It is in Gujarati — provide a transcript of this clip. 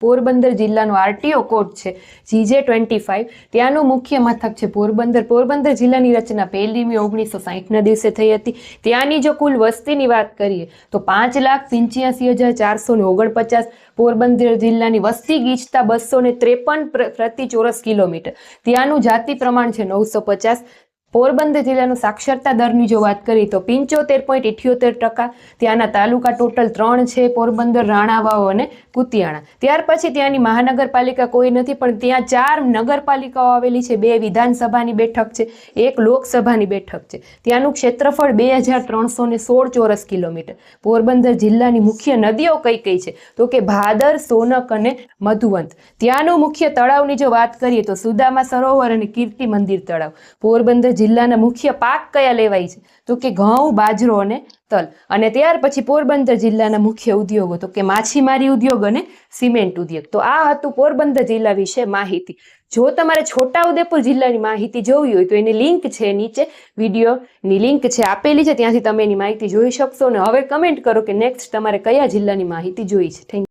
પોરબંદર જિલ્લાનો આરટીઓ કોર્ટ છે જીજે ટ્વેન્ટી ફાઇવ ત્યાંનું મુખ્ય મથક છે પોરબંદર. પોરબંદર જિલ્લાની રચના પહેલી મે ઓગણીસો સાહીઠના દિવસે થઈ હતી. ત્યાંની જો કુલ વસ્તીની વાત કરીએ, તો પાંચ લાખ પંચ્યાસી હજાર ચારસો ને ઓગણપચાસ પોરબંદર જિલ્લાની વસ્તી ગીચતા બસો ને ત્રેપન પ્ર- પ્રતિ ચોરસ કિલોમીટર. ત્યાંનું જાતિ પ્રમાણ છે નવસો પચાસ. પોરબંદર જિલ્લાનું સાક્ષરતા દરની જો વાત કરીએ તો પંચોતેર પોઈન્ટ ઇઠ્યોતેર ટકા ત્યાંના તાલુકા ટોટલ ત્રણ છે પોરબંદર, રાણાવાવ અને કુતિયાણા. ત્યાર પછી ત્યાંની મહાનગરપાલિકા કોઈ નથી, પણ ત્યાં ચાર નગરપાલિકાઓ આવેલી છે. બે વિધાનસભાની બેઠક છે, એક લોકસભાની બેઠક છે. ત્યાંનું ક્ષેત્રફળ બે હજાર ત્રણસો ને સોળ ચોરસ કિલોમીટર. પોરબંદર જિલ્લાની મુખ્ય નદીઓ કઈ કઈ છે? તો કે ભાદર, સોનક અને મધુવંત. ત્યાંનું મુખ્ય તળાવની જો વાત કરીએ તો સુદામા, સરોવર અને કીર્તિ મંદિર તળાવ. પોરબંદર જિલ્લાના મુખ્ય પાક કયા લેવાય છે? તો કે ઘઉં, બાજરો અને તલ. અને ત્યાર પછી પોરબંદર જિલ્લાના મુખ્ય ઉદ્યોગો, તો કે માછીમારી ઉદ્યોગ અને સિમેન્ટ ઉદ્યોગ. તો આ હતું પોરબંદર જિલ્લા વિશે માહિતી. જો તમારે છોટાઉદેપુર જિલ્લાની માહિતી જોવી હોય, તો એની લિંક છે નીચે વિડીયોની લિંક છે આપેલી છે. ત્યાંથી તમે એની માહિતી જોઈ શકશો. અને હવે કમેન્ટ કરો કે નેક્સ્ટ તમારે કયા જિલ્લાની માહિતી જોઈ છે. થેન્ક